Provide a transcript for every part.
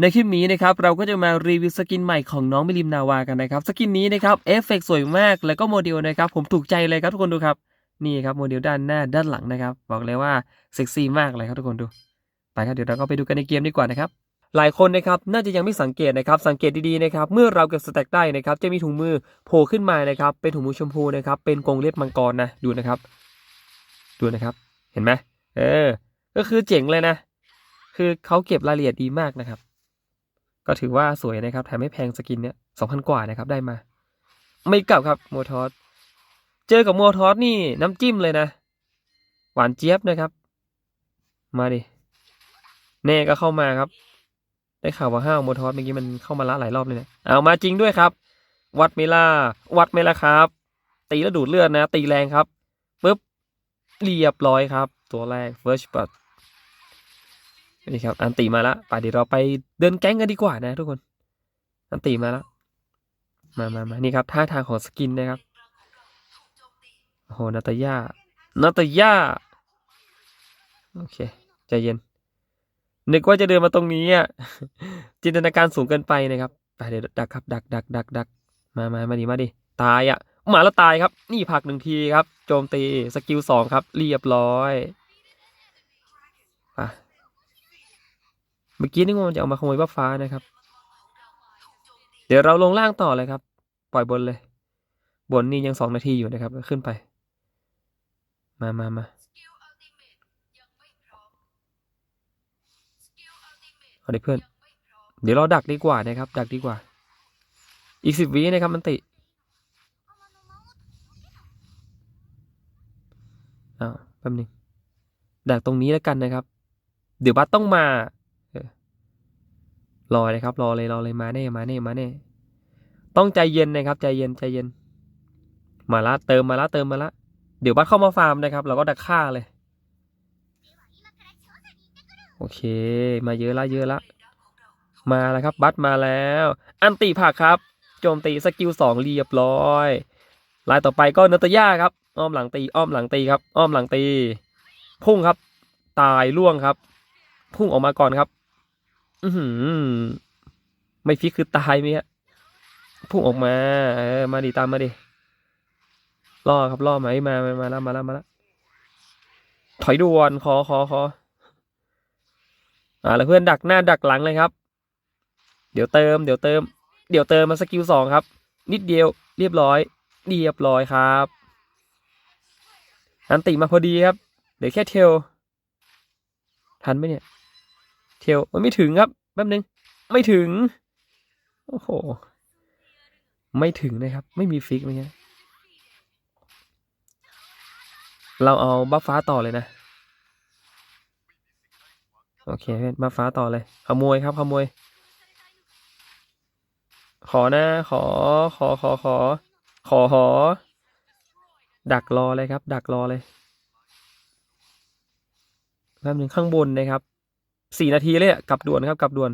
ในคลิปนี้นะครับเราก็จะมารีวิวสกินใหม่ของน้องมิลิมนาวากันนะครับสกินนี้นะครับเอฟเฟกต์สวยมากแล้วก็โมเดลนะครับผมถูกใจเลยครับทุกคนดูครับนี่ครับโมเดลด้านหน้าด้านหลังนะครับ บอกเลยว่าเซ็กซี่มากเลยครับทุกคนดูไปครับเดี๋ยวเราก็ไปดูกันในเกมดีกว่านะครับหลายคนนะครับน่าจะยังไม่สังเกตนะครับสังเกตดีๆนะครับเมื่อเราเก็บสแต็กได้นะครับจะมีถุงมือโผล่ขึ้นมานะครับเป็นถุงมือชมพูนะครับเป็นกรงเล็บมังกรนะดูนะครับ ดูนะครับเห็นไหมเออ ก็คือเจ๋งเลยนะ คือเขาเก็บรายละเอียดดีมากนะครับ ก็ถือว่าสวยนะครับแถมไม่แพงสกินเนี้ยสองพันกว่านะครับได้มา ไม่กลับครับโมทอสเจอกับโมทอสนี่น้ำจิ้มเลยนะ หวานเจี๊ยบนะครับ มาดิเน่ก็เข้ามาครับ ได้ข่าวว่าห้าวโมทอสเมื่อกี้มันเข้ามาละหลายรอบเลยนะเอามาจริงด้วยครับ วัดเมล่าวัดเมล่าครับ ตีแล้วดูดเลือดนะ ตีแรงครับปุ๊บเรียบร้อยครับ ตัวแรก first blood นี่ครับ อันตีมาแล้วป่ะเดี๋ยวเราไปเดินแก๊งกันดีกว่านะทุกคน อันตีมาแล้วมามามานี่ครับท่าทางของสกินนะครับโอ้โหนาตาย่านาตาย่าโอเคใจเย็น นึกว่าจะเดินมาตรงนี้อะจินตนาการสูงเกินไปนะครับไปเดี๋ยวดักครับ ดักดักดักดักมามามาดิมาดิตายอะมาแล้วตายครับ นี่ผักหนึ่งทีครับ โจมตีสกิลสองครับ เรียบร้อยอะ เมื่อกี้นึกว่ามันจะเอามาขโมยบัฟฟ้านะครับ เดี๋ยวเราลงล่างต่อเลยครับ ปล่อยบนเลย บนนี่ยังสองนาทีอยู่นะครับ ขึ้นไป มามามาเอาดิเพื่อน เดี๋ยวเราดักดีกว่านะครับ ดักดีกว่า อีกสิบวินะครับมันติอ้าวแป๊บนึงดักตรงนี้แล้วกันนะครับ เดี๋ยวบัสต้องมา รอเลยครับ รอเลยรอเลยมาแน่มาแน่มาแน่ ต้องใจเย็นนะครับ ใจเย็นใจเย็น มาละเติมมาละเติมมาละ เดี๋ยวบัสเข้ามาฟาร์มนะครับ เราก็ดักฆ่าเลย โอเค มาเยอะละเยอะละ มาแล้วครับ บัสมาแล้ว อันติผักครับ โจมตีสกิลสองเรียบร้อยลายต่อไปก็เนตยาครับ อ้อมหลังตี อ้อมหลังตีครับ อ้อมหลังตี พุ่งครับ ตายล่วงครับ พุ่งออกมาก่อนครับ อือหือไม่ฟิกคือตายไหมฮะพุ่งออกมา เออ มาดิตามมาดิล่อครับล่อไหมมามามาแล้วมาแล้วมาแล้วถอยด่วนขอขอขออ่าแล้วเพื่อนดักหน้าดักหลังเลยครับ เดี๋ยวเติม เดี๋ยวเติม เดี๋ยวเติมมาสกิลสองครับ นิดเดียว เรียบร้อย เรียบร้อยครับ อันติมาพอดีครับ เดี๋ยวแค่เทลทันไหมเนี่ย เทลมันไม่ถึงครับแป๊บนึง ไม่ถึง โอ้โห ไม่ถึงนะครับ ไม่มีฟิกไหมเนี่ยเราเอาบัฟฟ้าต่อเลยนะ โอเคเพื่อนบัฟฟ้าต่อเลย ขโมยครับ ขโมย ขอนะ ขอ ขอ ขอ ขอ ขอขอ ดักรอเลยครับ ดักรอเลยแป๊บหนึ่งข้างบนนะครับ สี่นาทีเลยอะกลับด่วนครับกลับด่วน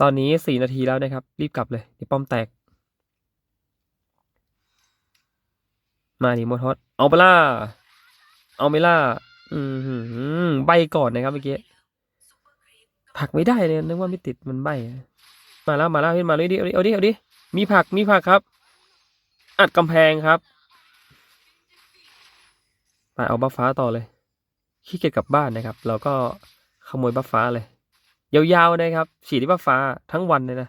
ตอนนี้สี่นาทีแล้วนะครับ รีบกลับเลยเดี๋ยวป้อมแตก มาดิโมทอสเอาไปล่าเอาไม่ล่า อืมหือใบก่อนนะครับเมื่อกี้ผักไม่ได้เลยนึกว่าไม่ติดมันใบมาแล้วมาแล้วขึ้นมาเลยดิเอาดิเอาดิเอาดิมีผักมีผักครับ อัดกำแพงครับไปเอาบัฟฟ้าต่อเลยขี้เกียจกลับบ้านนะครับ เราก็ ขโมยบัฟฟ้าเลย ยาวๆนะครับ ฉีดที่บัฟฟ้าทั้งวันเลยนะ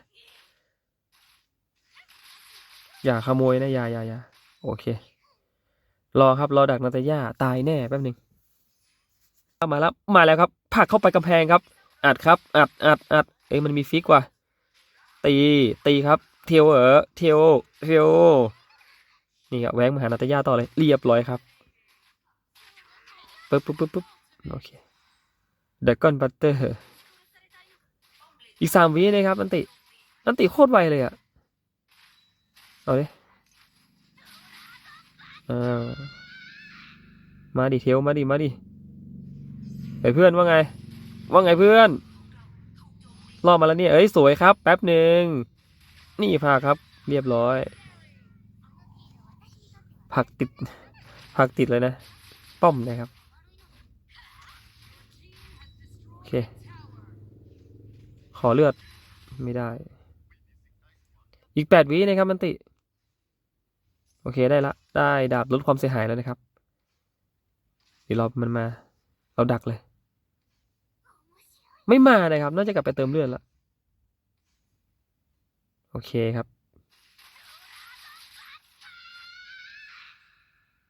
อย่าขโมยนะอย่าอย่าอย่าโอเค รอครับรอดักนาตาย่าตายแน่แป๊บหนึ่งมาแล้วมาแล้วครับผักเข้าไปกำแพงครับ อัดครับอัดอัดอัดเอ้ยมันมีฟิกว่ะตีตีครับเทียวเออเทียวเทียวนี่ครับแหวงมหานาตยาต่อเลย เรียบร้อยครับปึ๊บปึ๊บปึ๊บปึ๊บโอเค ดกอนบัตเตอร์ อีกสามวินะครับอันติ อันติโคตรไวเลยอะเอาดิอ่ามาดิเทลมาดิมาดิไอ้เพื่อนว่าไง ว่าไงเพื่อนรอบมาแล้วเนี่ย เอ้ยสวยครับ แป๊บหนึ่ง นี่พาครับ เรียบร้อย ผักติด ผักติดเลยนะ ป้อมนะครับ เค ขอเลือด ไม่ได้ อีกแปดวินะครับมันติ โอเคได้ละ ได้ดาบลดความเสียหายแล้วนะครับเดี๋ยวรอมันมา เราดักเลย ไม่มานะครับ น่าจะกลับไปเติมเลือดละโอเคครับ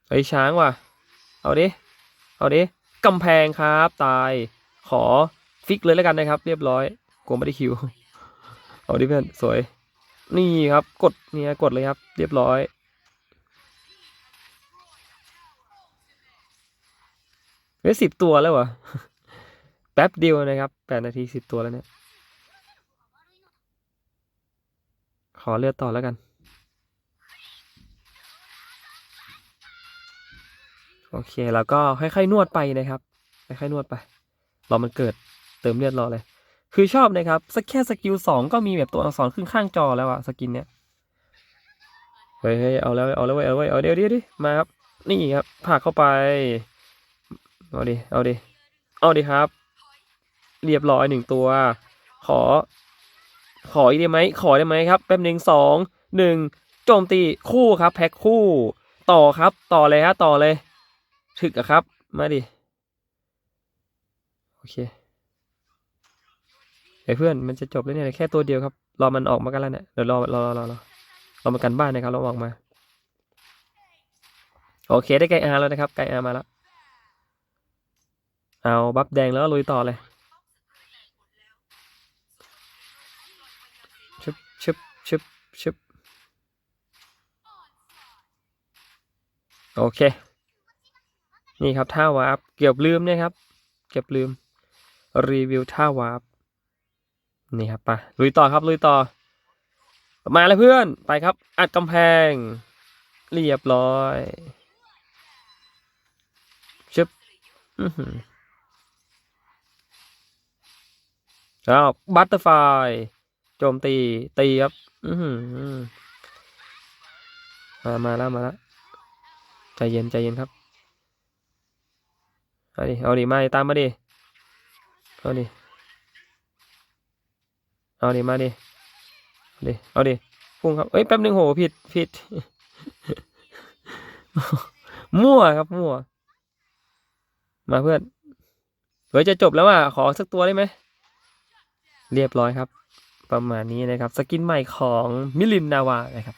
ไอ้ยช้างว่ะ เอาดิ เอาดิ กำแพงครับ ตาย ขอฟิกเลยแล้วกันนะครับ เรียบร้อยกลัวไม่ได้คิวเอาดิเพื่อนสวย นี่ครับ กดเนี่ยกดเลยครับ เรียบร้อยเฮ้ยสิบตัวแล้วเหรอแป๊บเดียวนะครับแปดนาทีสิบตัวแล้วเนี่ย ขอเลือดต่อแล้วกัน โอเค แล้วก็ค่อยๆนวดไปนะครับ ค่อยๆนวดไป รอมันเกิดเติมเลือดรอเลย คือชอบนะครับสักแค่สกิลสองก็มีแบบตัวอักษรขึ้นข้างจอแล้วอะสกินเนี้ยเฮ้ยเอาแล้วเอาแล้วเว้ยเอาเว้ยเอาเดี๋ยวเดี๋ยวดิมาครับนี่ครับผลักเข้าไป เอาดิเอาดิเอาดิครับ เรียบร้อยหนึ่งตัว ขอ ขออีกได้ไหมขอได้ไหมครับ แป๊บหนึ่งสองหนึ่งโจมตีคู่ครับ แพ็คคู่ ต่อครับ ต่อเลยฮะต่อเลย ถึกอะครับ มาดิ เคเฮ้เพื่อนมันจะจบแล้วเนี่ยแค่ตัวเดียวครับ รอมันออกมากันแล้วเนี่ยเดี๋ยวรอรอรอรอรอรอมากันบ้านนะครับรอออกมา โอเคได้ไกอาแล้วนะครับไกอามาแล้วเอาบัฟแดงแล้วลุยต่อเลยชึบชึบชึบชึบโอเค นี่ครับท่าวาร์ปเกือบลืมนะครับ เกือบลืม รีวิวท่าวาร์ปนี่ครับไปลุยต่อครับลุยต่อ มาแล้วเพื่อนไปครับ อัดกำแพง เรียบร้อยชึบอือหืออ้าวบัตเตอร์ไฟโจมตี ตีครับ อือหือมามาแล้วมาแล้วใจเย็นใจเย็นครับเอาดิเอาดิมาดิตามมาดิ เอาดิ เอาดิ มาดิเอาดิ เอาดิ พุ่งครับ เอ้ย แป๊บนึงโห ผิด ผิด มั่วครับ มั่ว มาเพื่อนเฮ้ยจะจบแล้วอะ ขอสักตัวได้ไหม เรียบร้อยครับ ประมาณนี้นะครับ สกินใหม่ของมิลินนาวานะครับ